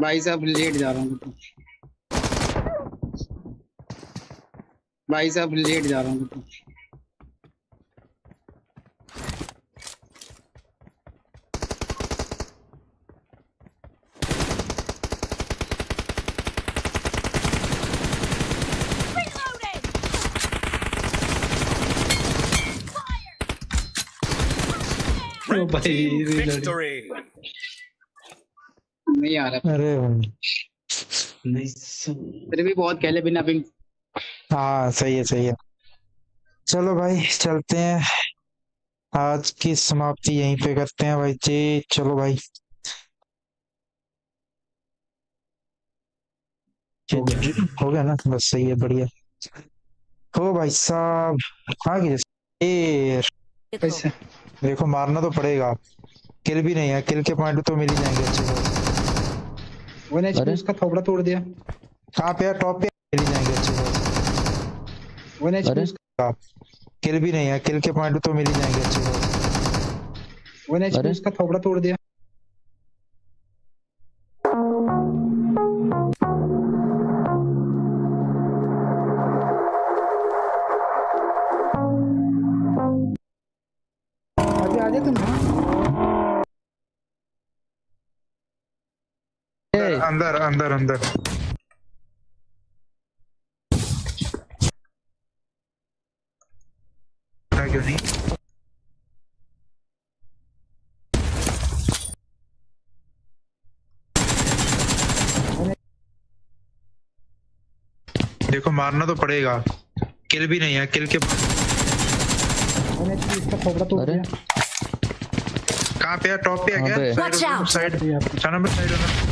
भाई साहब लेट जा रहा हूँ भाई साहब लेट जा रहा हूँ reload. Victory! नहीं आ रहा। अरे भाई. फिर भी बहुत खेले बिना पिंग हाँ सही है सही है। चलो भाई चलते हैं। आज की समाप्ति यहीं पे करते हैं भाई जी। चलो भाई। हो गया। हो गया ना? बस सही है बढ़िया। हो भाई साहब हाँ की ए कैसे देखो मारना तो पड़ेगा। किल भी नहीं है किल के पॉइंट तो मिल ही जाएँगे अच्छे से। वन एच अरे? उसका थोबड़ा तोड़ दिया। कहाँ पे है? टॉप पे चले जाएँगे अच्छे से। वन एच उसका किल भी नहीं है। किल के पॉइंट तो मिल ही जाएँगे अच्छे से। वन एच उसका थोबड़ा तोड़ दिया। अंदर अंदर अंदर पता क्यों नहीं देखो मारना तो पड़ेगा किल भी नहीं है किल के वन एच उसका थोबड़ा तोड़ अरे? दिया कहाँ पे है टॉप पे है कहाँ पे? क्या Watch out! साइड ये आपको। छह नंबर साइड है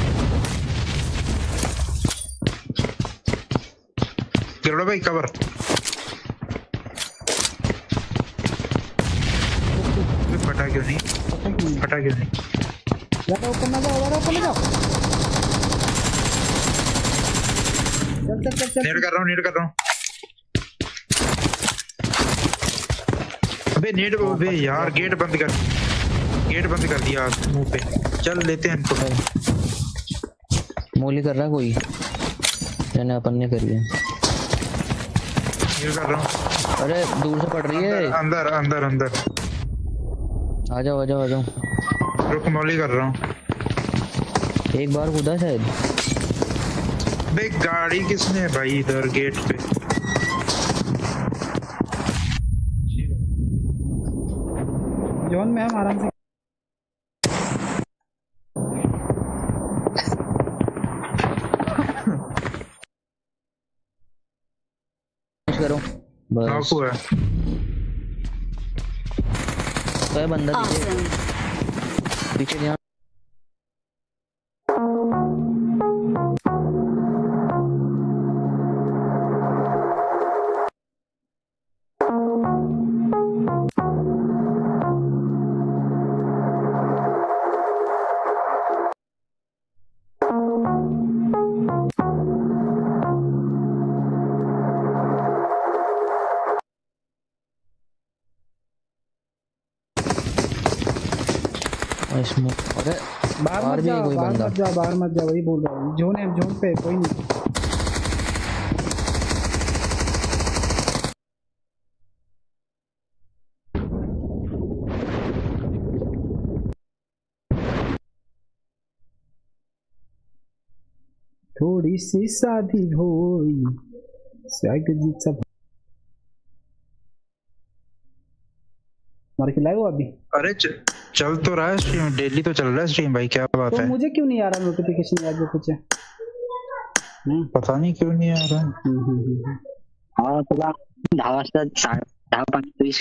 गिरोड़ा भाई कवर फटा क्यों नहीं पता क्यों नहीं? फटा क्यों नहीं ज़्यादा ऊपर ना जाओ ज़्यादा ऊपर ना जाओ चल चल चल चल नेट कर रहा हूँ नेट कर रहा हूँ अबे नेट अबे यार गेट बंद कर गेट बंद कर दिया मुँह पे चल लेते हैं इनको मोली कर रहा कोई मैंने अपन ने करी है नेट कर रहा हूँ। अरे दूर से पड़ रही है। अंदर अंदर अंदर आ जाओ आ जाओ आ जाओ। रुक मौली कर रहा हूँ। एक बार कूदा शायद। अबे गाड़ी किसने भाई इधर गेट पे? जोन में हम आराम से बस हुआ है तो है बंदा पीछे Awesome! पीछे ध्यान स्मोक अरे बाहर बाहर मत भी जाओ कोई बंदा। मत जाओ बाहर मत जाओ वही बोल रहा हूँ। जोन है जोन पे कोई नहीं। थोड़ी सी शादी होई स्वैग सब। मार के लाए हो अभी? अरे चल तो रहा है स्ट्रीम डेली तो चल रहा है स्ट्रीम भाई क्या बात तो है? मुझे क्यों नहीं आ रहा नोटिफिकेशन जो कुछ है? हम्म, पता नहीं क्यों नहीं आ रहा। हा। तुला दहा वाजता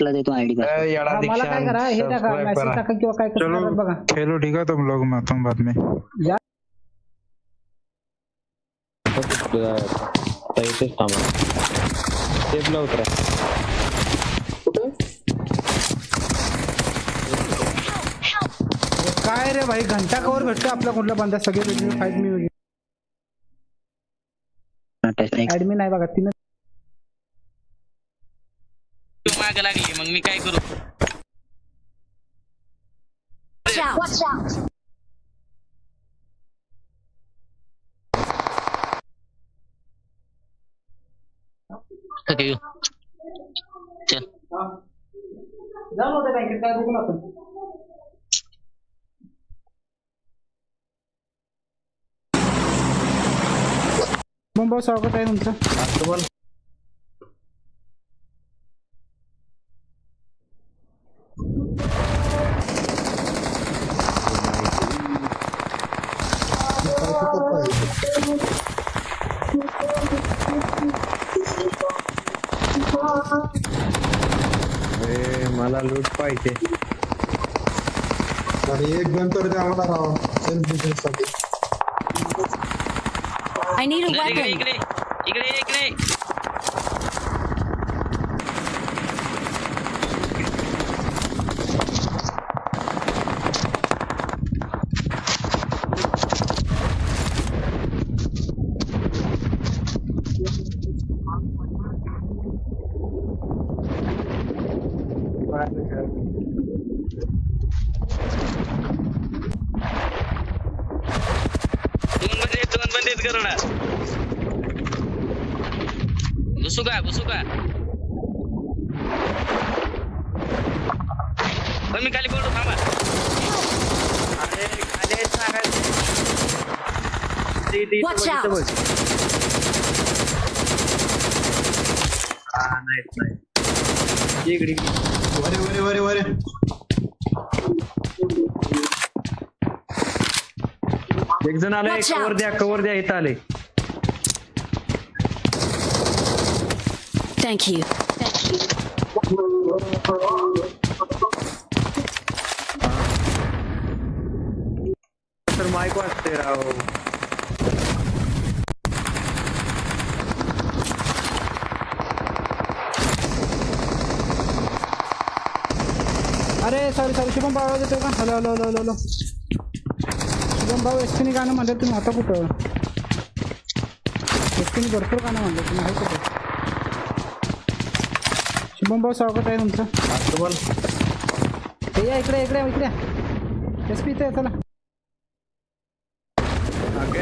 ला देतो आयडी ए, याडा हा, मला काय दीक्षा, करा हे? टाका subscribe मेसेज करा. टाका किंवा काय चलो करता बघा. खेलो ठीक है तुम लोग मैं तुम बाद में. या इथेच थांबा. उतरा. काय रे भाई? घंटा कवर भेटतो आपल्या कुठला बंदा सगळे फाईट मी ऍडमिन आहे बघा तिने माग लागली मग मी काय करू? चल जाऊ बँकेत काय बघू आपण आपण मुंबई स्वागत आहे तुमचं मला लूट पाहिजे अरे एक गन तर द्या आम्हाला राव सेल्फ डिफेन्ससाठी I need a weapon. वरे वरे वरे वरे एक जण आले Watch कवर. द्या कवर द्या इथं आले Thank you. तर माईक वाजते राव अरे सॉरी सॉरी शुभम भाऊ येतोय का? Hello hello hello hello Shubham भाऊ एसपीने गाणं म्हणलं तुम्ही आता कुठं? एसपीने भरपूर गाणं म्हणलं तुम्ही आहे कुठं? शुभम भाऊ स्वागत आहे तुमचं. हे या इकडे इकडे इकडे. एस पी इथे चला.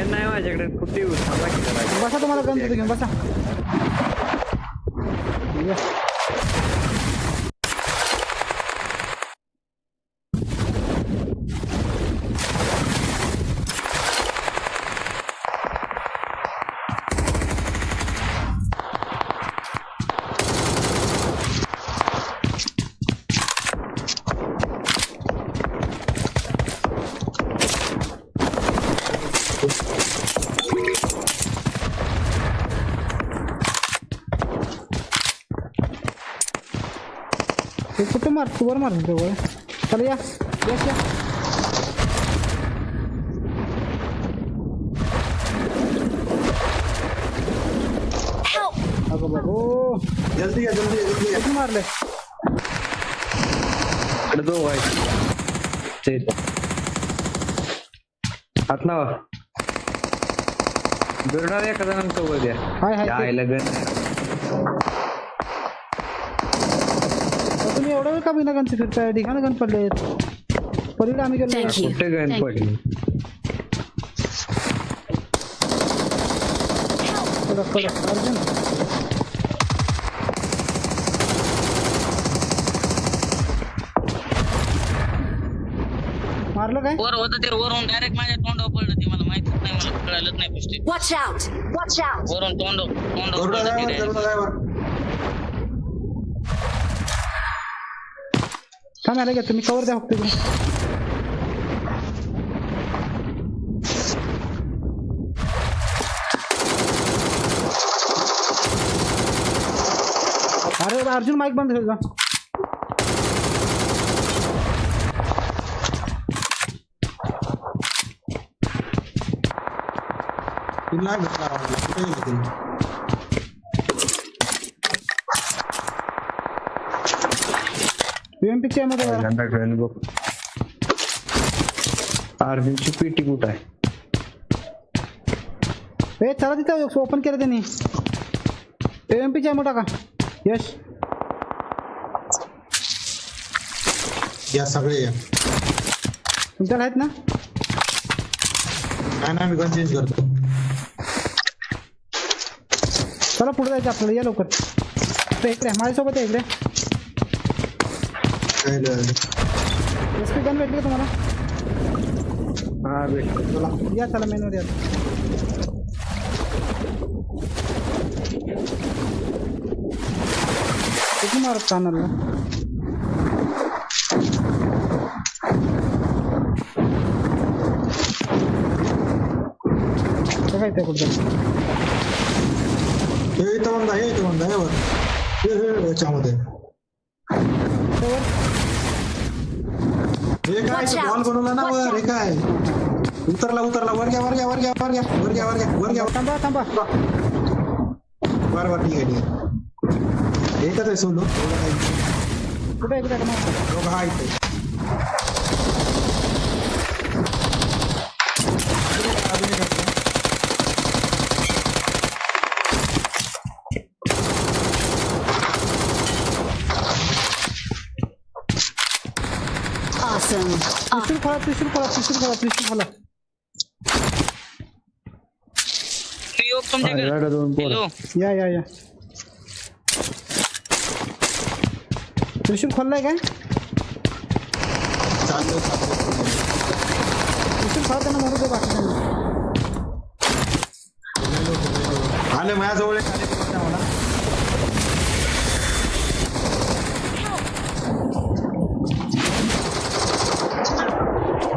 नाही माझ्याकडे. कुठे. बसा तुम्हाला गन देतो घेऊन बसा या. ते कुठं मार वर मार जवळ चला या यस या Help. अगं बाबो जल्दी या जल्दी या जल्दी या किती मारले इकडे दोघं आहेत ते इथं. हात लावा बिरडा एका जणांना कवर द्या हाय हाय ते- यायला गण तुम्ही एवढा वेळ का बिना गनचे फिरताय ढिगाण गण पडले? पलीकडे आम्ही गेलो. कुठे गण पडली? कडक कडक अर्जुन मारलं काय? वर होतं ते वरून डायरेक्ट माझ्या तोंडावर पडलं ते. मला माहितीच नाही मला कळालंच नाही गोष्टी. Watch out. Watch out. वरून तोंड तोंडावर गरुडा पडलं ते ड्रायव्हर direct. गरुडा ड्रायव्हर थांब आलं घ्या तुम्ही कवर द्या फक्त इकडे. अरे अर्जुन माईक बंद ठेव जा तुला नाही भेटला आवाज. कुठे गेली ती? आहे मध्ये. पहिल्यांदा गण बघ. अर्जुनची पेटी कुठं आहे? ए चला तिथं ओपन केलं त्यांनी. युएमपीची आहे मोठा का यश. या सगळे या. तुमच्याकडे आहेत ना? काय नाही मी गन चेंज करतो. चला पुढे जायचं आपल्याला. या लवकर. इकडे माझ्यासोबत आहे इकडे. कळलं. एस पी गन भेटली का तुम्हाला हा भेट या चला मेनवर या किती मारत कानाला काय ते कुठं हे इथं बंद आहे हे इथं बंद आहे वर हे हे याच्यामध्ये हे काय Watch out. बॉल बनवला ना Watch वर हे काय? उतरला उतरला. वर घ्या वर घ्या वर घ्या वर घ्या वर घ्या वर घ्या वर घ्या. थांबा थांबा. वर वर ठीक आहे ठीक आहे. एकच आहे सोलो एवढं काही कुठे कुठे हा इथे Awesome. त्रिशूल खोला त्रिशूल खोला त्रिशूल खोला त्रिशूल खोला मी योग तुमच्याकडे माझ्याकडे दोन पोर हॅलो या या या त्रिशूल खोललाय काय चाललं चाललं त्रिशूल खोला त्यांना मारू दे बाकी आले माझ्याजवळ एक आले बघा मला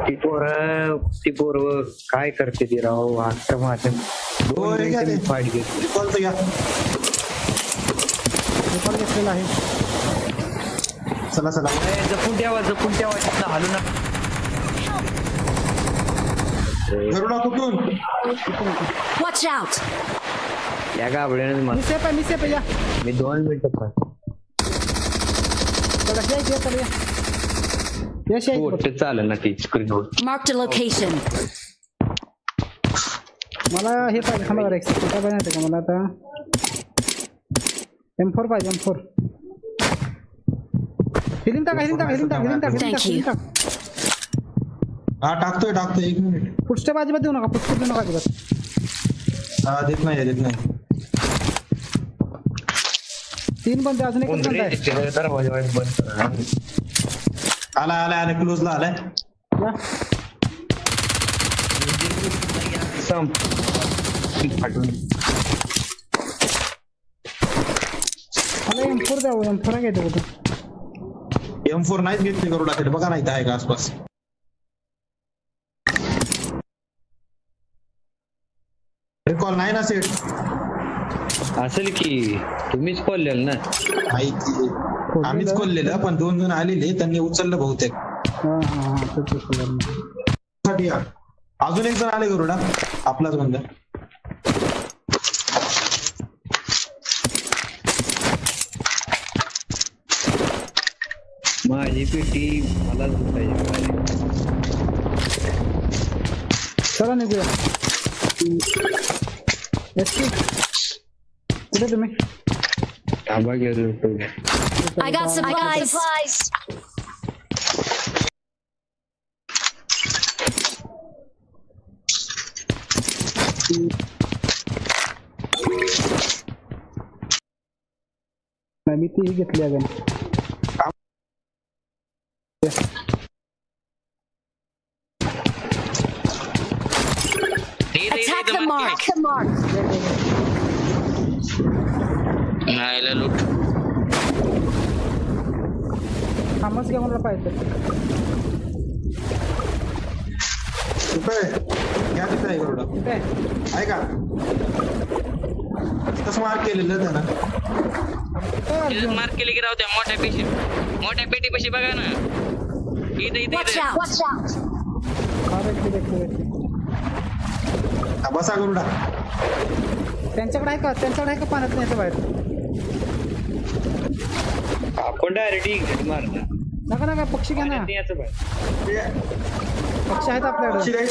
ती पोर ती पोर काय करते ती राव? आता घ्या ते. फाईट घेतली कोणतं घ्या. रेकॉर्ड घेतलेला आहे. चला चला. ए, जपून ठेवा जपून ठेवा तिथनं हालू नका. गरुडा कुठून Watch out. या गाबड्याने मी मला सेफ आहे मी सेफ आहे या. मी दोन मिनिटं पण चला या या चला या. यश इकडं. पोट चालेल ना ती स्क्रीनवर Marked a location. मला हे पाहिजे थांबा जरा एक second. काय पाहिजे का मला आता? एम फोर पाहिजे एम फोर हिलिंग टाका हिलिंग टाका हिलिंग टाका हिलिंग टाका हिलिंग टाका Thank you. हिलिंग टाका. हा टाकतोय टाकतोय. एक मिनिट फुटस्टेप अजिबात देऊ नका फुटस्टेप देऊ नका अजिबात. हा देत नाही देत नाही. तीन बंद आहे, अजून एक बंद आहे. दरवाजा बंद करा. आला आला आला क्लोजला आलाय या संप फाटून मला एम फोर द्यावं एम फोर एम नाहीच घेतली गरुडाकडे बघा नाही इथं आहे का आसपास रिकॉल नाही ना सेट असेल की तुम्हीच खोललेल ना नाही आम्हीच खोललेलं? पण दोन जण आलेले त्यांनी उचललं बहुतेक. हां हां हां. साठी. अजून एक जण आले गरुडा. आपलाच बंद. माझी पेटी मलाच पाहिजे चला निघूया. कुठे तुम्ही? थांबा गेलो I got supplies. नाही मी ती घेतली अगं घ्या तिथं आहे गरुडा कुठे आहे का? तसं मार्क केलेलं अर्जुन? मार्क केली की राहू द्या मोठ्या पेशी. मोठ्या पेटी पेशी बघा ना. इथे इथे बसा गरुडा. त्यांच्याकडे आहे का? त्यांच्याकडे आहे का पाण्यात नाही बाहेर? आपण डायरेक्ट मारणार. नका नका पक्षी घ्या ना. पक्षी आहेत आपल्याकडे.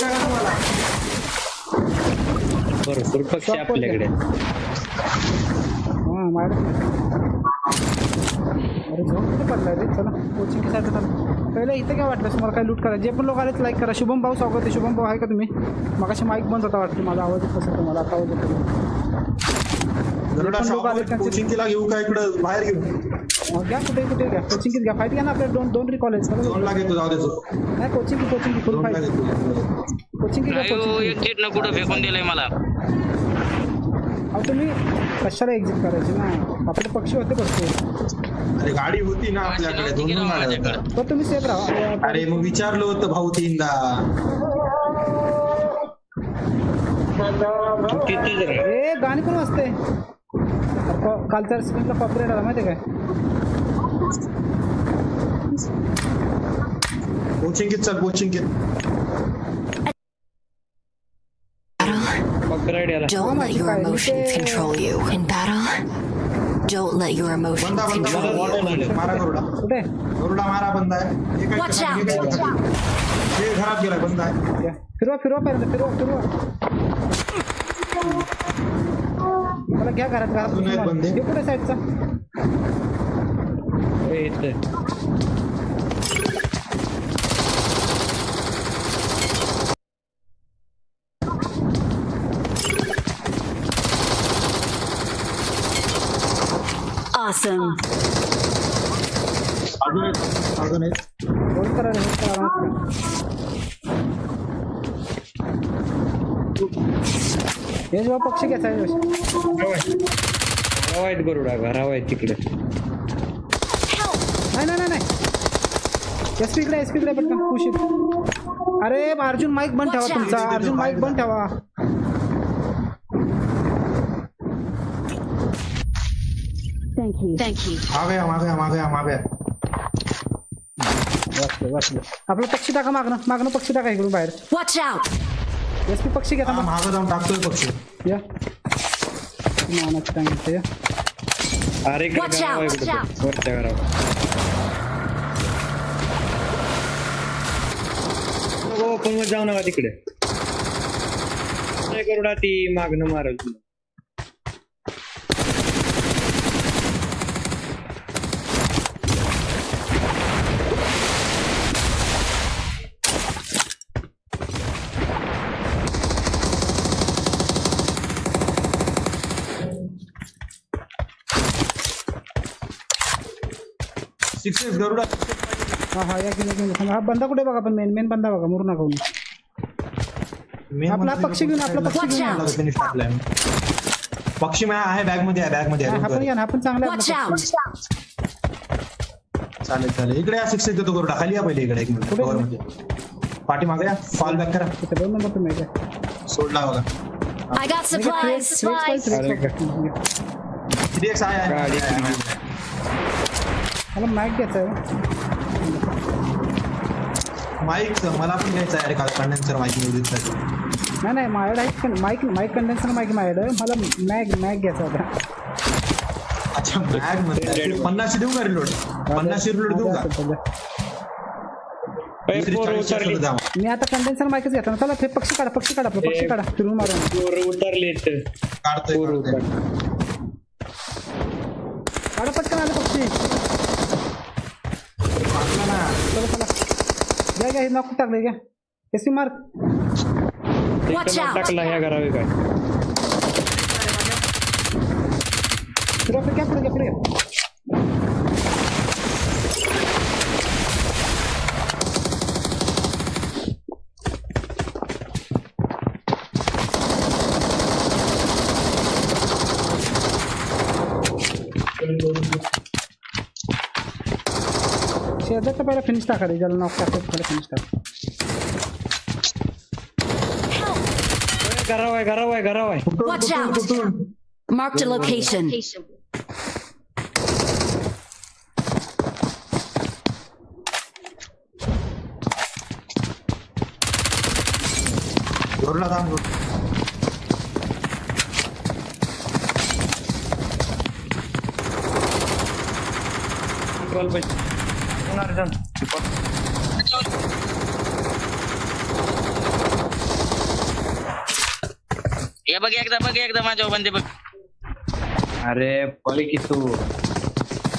भरपूर पक्षी? आपल्याकडे हां माझ्याकडे अरे झोप कुठे पडलाय रे? चला कोचिंग चला. पहिलं इथं काय वाटलं तुम्हाला काय लूट करा जे पण लोक आलेत लाईक करा. शुभम भाऊ स्वागत आहे. शुभम भाऊ आहे का तुम्ही? मगाशी माईक बंद होता वाटतं माझा. आवाज असेल तुम्हाला. आता आवाज येतो लोक आले कोचिंगला घेऊ का इकडं? बाहेर घेऊ. घ्या कुठे कुठे घ्या कोचिंग घ्या फाईट घ्या ना आपल्या दोन दोन रिकॉल आहेत दोन लाख येतो जाऊ देतो नाही coaching coaching full fight coaching घ्या कोचिंग सीट न कुठं फेकून दिलंय मला. अहो तुम्ही कशाला एक्झिट करायचे ना? आपले पक्षी होते भरपूर. अरे गाडी होती ना आपल्याकडे दोन दोन गाड्या होत्या. तुम्ही सेफ राहा. अरे मग विचारलं होतं भाऊ तीनदा. तू तिथेच राह ए गाणी कोण वाजते? कालच्या स्क्रीनला कॉपरेट आला माहिती आहे काय कोचिंग घेत चल कोचिंग याला. Don't let your emotions control you. In battle, don't let your emotions बंदा बंदा control you. हे Watch? हे? हे या. फिरवा फिरवा फिरवा फिरवा मला घ्या घरात घरात अजून एक बंदे. हे कुठे साईडचा. Awesome. अजून एक अजून एक होल्ड करा रे होल्ड करा आरामात करा. हे जेव्हा पक्षी घ्यायचा आहेत गरुडा घराव आहे तिकडे. नाही नाही नाही एस पीकडे एस पीकडे पटकन खुशी अरे अर्जुन माईक बंद ठेवा तुमचा. अर्जुन माईक बंद ठेवा. You. मागे या, मागे मागे मागे. वाचलं वाचलं. आपलं पक्षी टाका मागणं. मागणं पक्षी टाका इकडून बाहेर. Watch out. एस पी पक्षी घेता हा, मग मागं जाऊन टाकतोय पक्षी या मानाचं सांगितलं या अरे इकडे Watch घराव आहे out, कुठं watch वरच्या घरावर हो पण मग जाऊ नका तिकडे नाही गरुडा ती मागणं मारल तुला गरुडा हा हा या हा बंदा कुठे बघा पण मेन मेन बंदा बघा मुरू नका कोणी. Main आपला मंत्री पक्षी घेऊन आपला पक्षी घेऊन out. त्यांनी टाकलाय. पक्षी माझ्या आहे बॅग मध्ये आहे बॅग मध्ये हा आहे हा पण या ना हा पण चांगला आहे Watch आपला out. चालेल चालेल इकडे या सिक्स देतो गरुडा खाली या पहिले इकडे एक मिनिट कुठे? कवर मध्ये पाठीमागे या कॉल बॅक करा तिथे दोन नंबर तुम्ही आहे सोडला बघा I got supplies. Supplies. Three X आहे, आहे गाडी आहे, आहे, आहे. मला माईक घ्यायचा आहे माईक मला पण घ्यायचा आहे अरे काल कंडेन्सर माईक म्युझिकसाठी नाही नाही माझ्याकडे आहे माईक माईक कंडेन्सर माईक माझ्याकडे. मला मॅग मॅग घ्यायचा होता. अच्छा बॅगमध्ये पन्नासशे देऊ का रिलोड पन्नासशे रिलोड देऊ का? मग. मी आता कंडेन्सर माईकच घेतो ना. चला ते पक्षी काढा पक्षी काढा आपलं पक्षी काढा. फिरून उतरली. काढतोय. उतरली. काढा पटकन आलं पक्षी वाचला ना. चला चला घ्या घ्या हे नॉक टाकले घ्या. S mark. टाकला ह्या घरावे काय? पुढे घ्या पुढे घ्या. शेजारचा पहिला फिनिश टाका रे ज्याला नॉक टाकायचं पहिला फिनिश टाका ए, घराव आहे घराव आहे घराव आहे Watch out. Marked a location. होणार जाऊन. हे बघ एकदा बघ एकदा माझ्या बंदे बघ. अरे पळे की तू.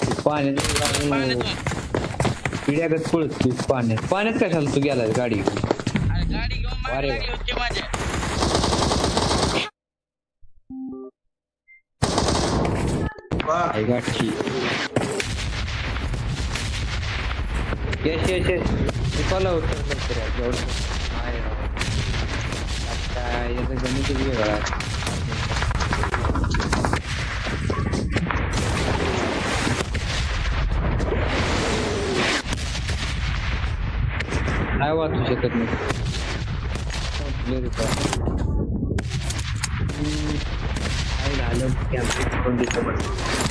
तू पाण्यात पिढ्यागत पळत पाण्यात. पाण्यात कशाला तू गेला गाडी अरे गाडी घेऊन मागे अरे वा. लागली होती माझ्या. आई गाठी यस यस यस चला होतं नंतर जेवढं आहे आता याचं गणितच वेगळं आहे. वाचू शकत नाही काय झालं कॅम्पिंग पण दिसत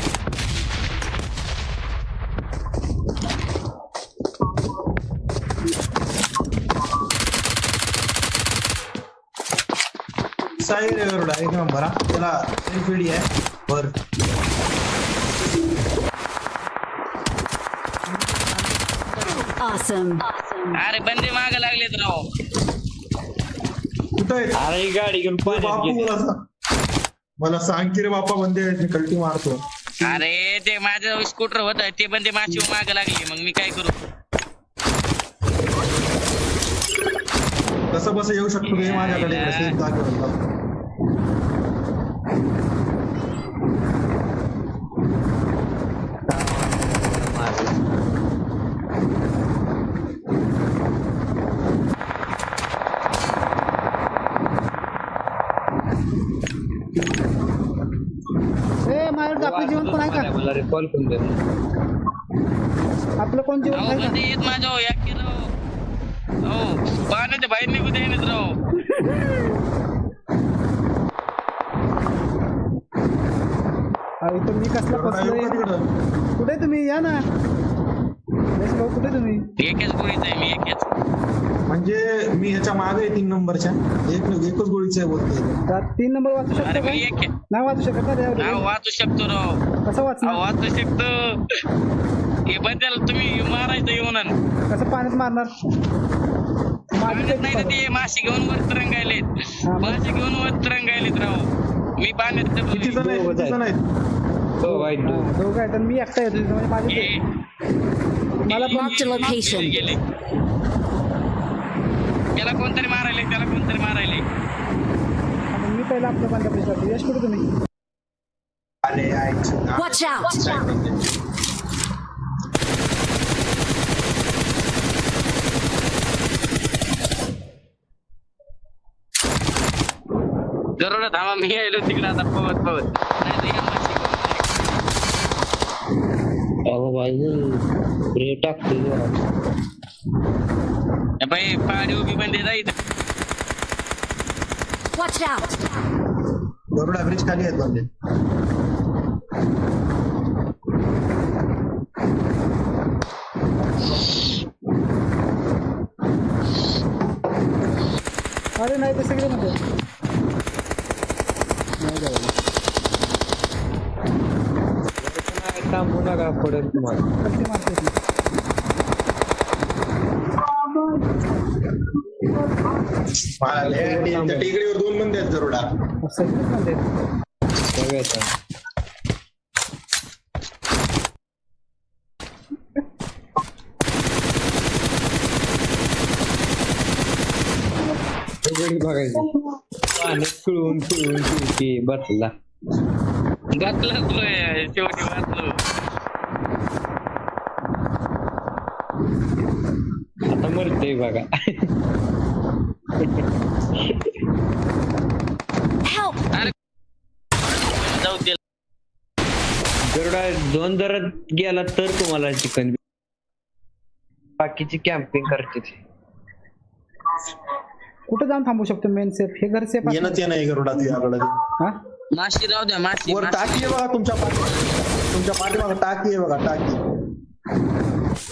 साई रे गरुडा एक नंबर हा. त्याला पिढी आहे. बर Awesome. अरे बंदे माग लागलेत राव. कुठं आहे? अरे ही गाडी घेऊन ए, पाण्यात बापू गेली. मला सांग मला सांग की रे बापा बंदे आहेत, मी कल्टी मारतो. अरे ते माझं स्कूटर होत ते बंदे माशी माग लागले मग मी काय करू? कसं बस येऊ शकतो रे माझ्याकडे? इकडे safe जागेवर आपलं दे. कोण बंदे येत माझ्या हो, या की राव हो पाण्याच्या बाहेर निघू दे राव इथं मी कसला फसलोय? कुठे तुम्ही? या ना. बोलतोय तर तीन नंबर वाचू अरे शकतो मी का? एक नाही वाचू शकत ना नाव त्यावर वाचू शकतो राव. कसं वाचणार? वाचू शकतो. हे बद्दल तुम्ही मारायचं येऊन कसं पाण्यात मारणार? पाण्यात नाही ते माशी घेऊन वर तरंगायलेत. हा, मग? माशी घेऊन वर तरंगायलेत राव. मी पाण्यात किती दबलोय. जण आहेत? किती जण आहेत. वाईट दोघं आहेत. आणि मी एकटा येतो तिथं म्हणजे माझी मला पण Marked a location. गेले. त्याला कोणतरी मारायले त्याला कोणतरी मारायले. पहिला आपलं जातो यश कुठे तुम्ही? आले आहे Watch out! गरुडा थांबा मी यायलो तिकडे आता. पवत पवत नाही तर. अहो भाई टाकते ए बाई पाडी उभी बंदे जाईल Watch out! गरुडा ब्रिज खाली आहेत बंदे अरे नाही ते सगळे मध्ये नाही जाऊ. थांबू नका पडेल तुम्हाला कसे मारते ती? आले, त्या टेकडीवर दोन मंदिर आहेत गरुडा सगळेच पिळून पिळून बसला. तुला शेवटी वाचलो आता मरतोय बघा. जाऊ दे गरुडा दोन जर गेला तर तुम्हाला चिकन बाकीची कॅम्पिंग करते ते. कुठे जाऊन थांबू शकतो मेन सेफ हे घर सेफ येणं आहे गरुडा तुझ्याकडे हा? माशी राहू द्या माशी वर माशी. टाकी आहे बघा तुमच्या पाठी तुमच्या पाठीमागे टाकी आहे बघा टाकी.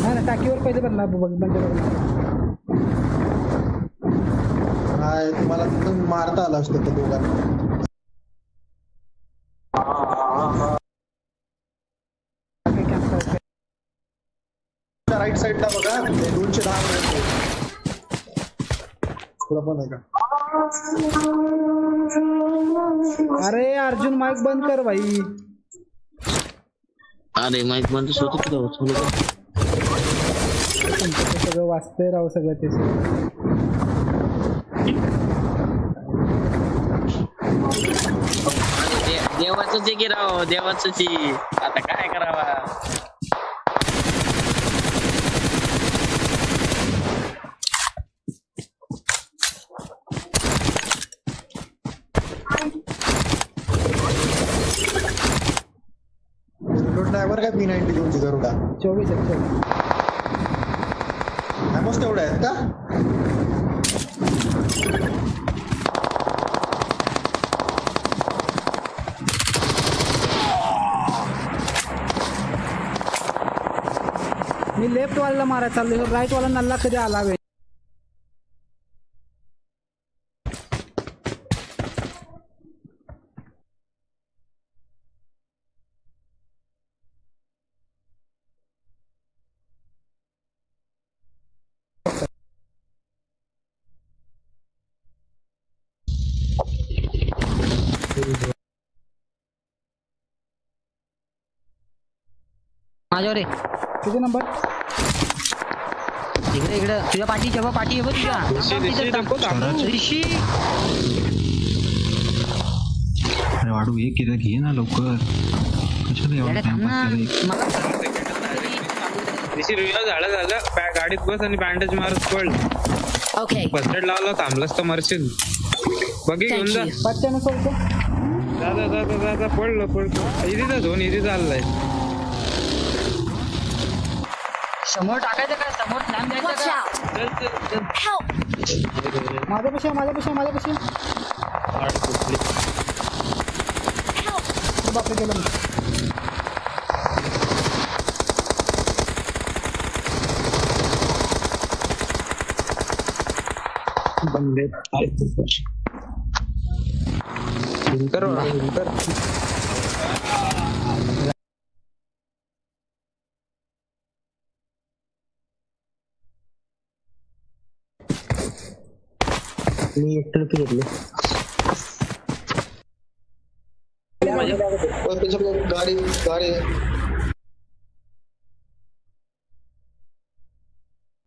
नाही ना टाकीवर पहिले ना बघ बंद बघ काय तुम्हाला तिथून मारता आला असतो त्या दोघांना. राईट साईडला बघा ते दोनशे दहा मिनिट थोडं पण आहे का? अरे अर्जुन माईक बंद कर भाई. अरे माहीत बंद होत तुझं तुमचं ते सगळं वाचतंय राव सगळं ते. देवाच आहे की राव देवाच आता काय करावा? रिलोड नाही बरं का पी नाईन्टी दोनची गरुडा चोवीस आहे मस्त तेवढे आहेत का? मी लेफ्ट वाला मारा चाललोय. राईट वाला नल्ला कधी आलावे माझ्यावर. किती नंबर इकडे इकडे. तुझ्या पाठी जेव्हा पाठी आहे तुझ्या. ऋषी अरे वाढू एक किती घे ना लवकर. कशाला एवढा झालं झालं गाडीत बस आणि बँडेज मारत पड. फर्स्ट एड लावला थांबलास तर मरशील. बघी घेऊन जा. जा जा जा जा, जा जा पडलं पडलं इथे दोन इथे चाललाय समोर टाकायचं का समोर स्लॅम Watch द्यायचं का out! चल चल चल Help! माझ्यापाशी आहे, माझ्यापाशी आहे, माझ्यापाशी आहे. बापरे गेलं मी. बंदे नंतर मी एक ट्रिप घेतली. गाडी गाडी.